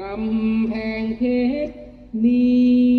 กำแพงเพชรนี่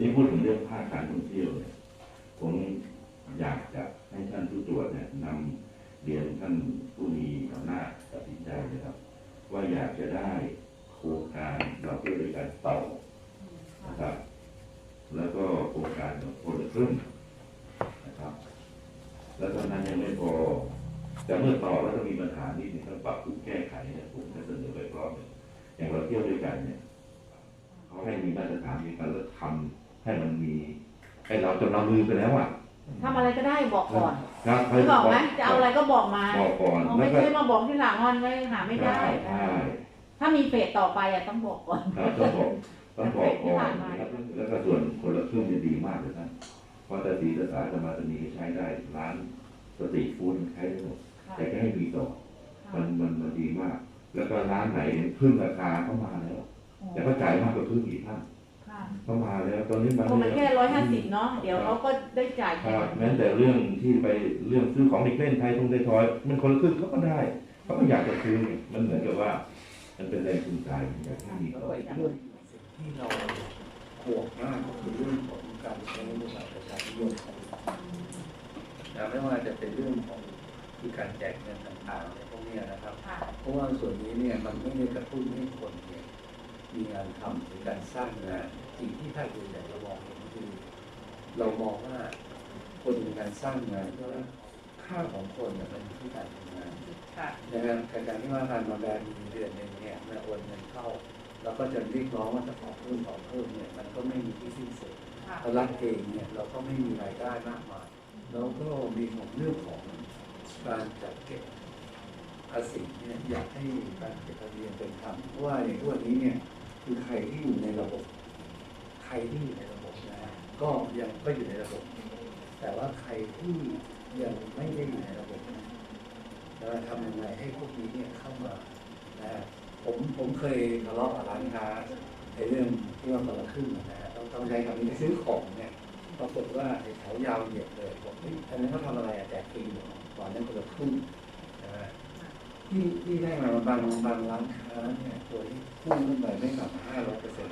นี่พูดถึงเรื่องภาคการท่องเที่ยวเนี่ยผมอยากจะให้ท่านผู้ตรวจเนี่ยนำเรียนท่านผู้มีอำนาจตัดสินใจนะครับ ว่าอยากจะได้โครงการเราเที่ยวด้วยกันต่อนะครับ แล้วก็โครงการคนละครึ่งนะครับ แล้วตอนนั้นยังไม่พอแต่เมื่อต่อแล้วก็มีปัญหานิดนึงต้องปรับปรุงแก้ไขเนี่ยผมจะเสนอไปรอบหนึ่งอย่างเราเที่ยวด้วยกันเนี่ยเขาให้มีมาตรฐานมีการทำ ให้มันมีให้เราจนเราลืมไปแล้วอะทำอะไรก็ได้บอกก่อนครับให้นึกออกไหมจะเอาอะไรก็บอกมาบอกก่อนเอาแล้ไม่วก็ใช่มาบอกที่หลังงอนไว้หาไม่ได้ใช่ใช่ถ้ามีเฟสต่อไปอะต้องบอกก่อนครับต้องบอกต้องบอกก่อนที่ผ่านมานะครับแล้วก็ส่วนคนละครึ่งจะดีมากเลยนะเพราะแต่สีภาษาสมาธนีใช้ได้ร้านสตรีทฟู้ดใช้ได้หมดค่ะแต่ก็ให้มีต่อ มันมันมันดีมาก แล้วก็ร้านไหนครึ่งราคาเข้ามาแล้ว แต่ก็จ่ายมากกว่าครึ่งอีกท่านค่ะ เข้ามาแล้ว ตอนนี้มันเพราะมันแค่ร้อยห้าสิบเนาะเดี๋ยวเขาก็ได้จ่ายครับแม้แต่เรื่องที่ไปเรื่องซื้อของเด็กเล่นไทยทงไทยทอย มันคนละครึ่งเขาก็ได้เขาก็อยากจะซื้อไงมันเหมือนกับว่า มันเป็นแรงจูงใจอยากให้มีแล้วต่อก็อีกเรื่องที่เราห่วงมากก็คือเรื่องของการใช้นโยบายประชาธิปไตยนะไม่ว่าจะเป็นเรื่องของคือการแจกเงินต่างๆในพวกเนี้ยนะครับค่ะเพราะว่าส่วนนี้เนี่ยมันไม่ได้กระตุ้นให้คนเนี่ย มีงานทำหรือการสร้างงานสิ่งที่ถ้าดูใหญ่เรามองเห็นคือเรามองว่าคนมีการสร้างงานเพราะว่าค่าของคนเนี่ยมันอยู่ที่การทำงานค่ะนะครับการที่ว่าการมาแบนมีเดือนหนึ่งเนี่ยเมื่อโอนเงินเข้าเราก็จะเรียกร้องว่าจะขอเพิ่มขอเพิ่มเนี่ยมันก็ไม่มีที่สิ้นสุดค่ะแล้วรัฐเองเนี่ยเราก็ไม่มีรายได้มากมายแล้วก็มีของเรื่องของการจัดเก็บภาษีเนี่ยอยากให้การเก็บภาษีเป็นธรรมเพราะว่าอย่างทุกวันนี้เนี่ย คือใครที่อยู่ในระบบ ใครที่อยู่ในระบบนะก็ยังก็อยู่ในระบบ แต่ว่าใครที่ยังไม่ได้อยู่ในระบบเราจะทำยังไงให้พวกนี้เนี่ยเข้ามานะผมผมเคยทะเลาะกับร้านค้าในเรื่องที่ว่าคนละครึ่งนะฮะต้องต้องใช้คำนี้ไปซื้อของเนี่ยปรากฏว่าแถวยาวเหยียดเลยบอกเฮ้ยอันนั้นเขาทำอะไรอะแจกฟรีเหรอก่อนนั้นคนละครึ่ง ที่ที่ได้มาบางบางร้านค้าเนี่ยตัวที่พุ่งขึ้นไปไม่ต่ำกว่าห้าร้อยเปอร์เซ็นต์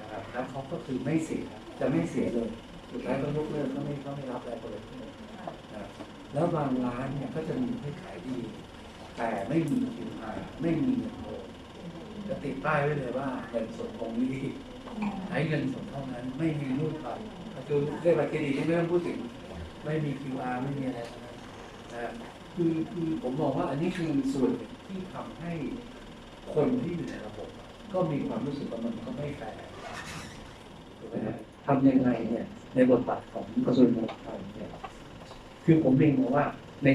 นะครับแล้วเขาก็คือไม่เสียจะไม่เสียเลยสุดท้ายก็ยกเลิกก็ไม่ก็ไม่รับแล้วก็เลยนะครับแล้วบางร้านเนี่ยก็จะมีให้ขายดี แต่ไม่มี QR ไม่มีเงินโอนจะติดป้ายไว้เลยว่าเงินสดคงนี้ใช้เงินสดเท่านั้น ไม่มีรูดบัตรคือเรียกบัตรเครดิตที่ไม่ต้องพูดถึง ไม่มี QR ไม่มีอะไรทั้งนั้นนะ คือคือผมมองว่าอันนี้คือส่วนที่ทำให้คนที่อยู่ในระบบ ก็มีความรู้สึกว่ามันก็ไม่แฟร์ถูกไหมครับทำยังไงเนี่ย ในบทบาทของกระทรวงการคลังเนี่ยคือผมเองมองว่าใน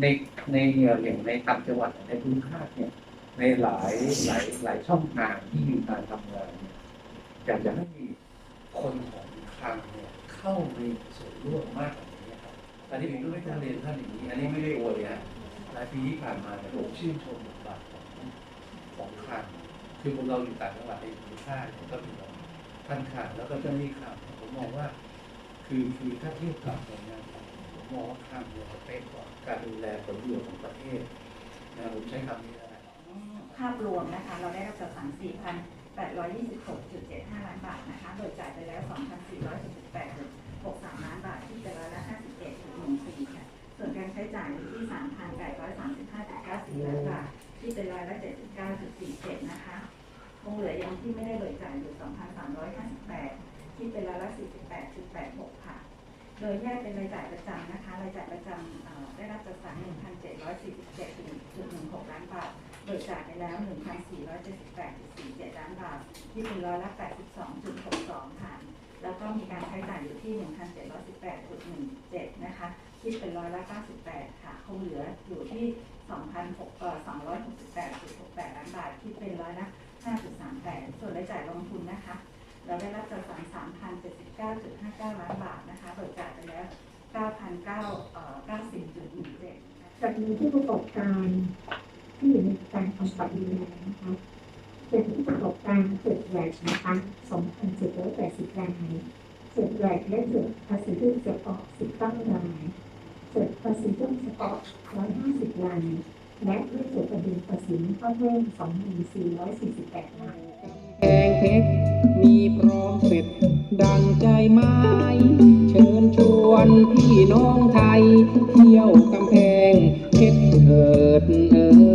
ในในอย่างในต่างจังหวัดในพื้นภาคเนี่ยในหลายหลายหลายช่องทางที่มีการทำงานเนี่ยอยากจะให้คนของคลังเนี่ยเข้ามีส่วนร่วมมากกว่า นี้นะครับอันนี้ผมก็ไม่กล้าเรียนท่านอย่างนี้ อันนี้ไม่ได้อวยนะหลายปีที่ผ่านมาเนี่ผมชื่นชมบทบาทของของคลังคือพวกเราอยู่ต่างจังหวัดในภูมิภาคก็มีท่านข่าวแล้วก็เจ้าหน้าที่ข่าวผมมองว่า คือคือถ้าเทียบกับหน่วยงานผมมองว่าข้ามเนี่ยจะเป็นกว่าการดูแลผลประโยชน์ของประเทศนะผมใช้คำนี้แล้วภาพรวมนะคะ เราได้รับจัดสรร4,826.75 ล้านบาทนะคะ โดยจ่ายไปแล้ว 2,468 63 ล้านบาทที่เป็นร้อยละ51.14ค่ะ ส่วนการใช้จ่ายอยู่ที่ 3,835.94 ล้านบาทที่เป็นร้อยละ79.47 นะคะ คงเหลือยังที่ไม่ได้เบิกจ่ายอยู่ 2,358 ที่เป็นร้อยละ48.86 ค่ะ โดยแยกเป็นรายจ่ายประจำนะคะ รายจ่ายประจำได้รับจัดสรร1,747.16 ล้านบาท เบิกจ่ายไปแล้ว 1,478.47 ล้านบาท ที่เป็นร้อยละ82.62 ค่ะ แล้วก็มีการใช้จ่ายอยู่ที่ 1,718.17 นะคะ คิดเป็นร้อยละ98 ค่ะ คงเหลืออยู่ที่2,626.68 ล้านบาท คิดเป็นร้อยละ5.38 ส่วนรายจ่ายลงทุนนะคะ เราได้รับจัดสรร3,079.59 ล้านบาทนะคะเบิกจ่ายไปแล้ว 9,990.17จะมีผู้ประกอบการที่อยู่ในการกำกับดูแลนะคะ เป็นผู้ประกอบการเกิดแหวกนะคะ2,780รายเกิดแหวกและเกิดภาษีที่เสียออก19รายเกิดภาษีที่เสียออก150รายและไม่เกิดประเด็นภาษีเข้าเพิ่ม2,448รายแพงเพชรมีพร้อมเสร็จ ดังใจไม้เชิญชวนพี่น้องไทย เที่ยวกำแพงเพชรเถิดเอ่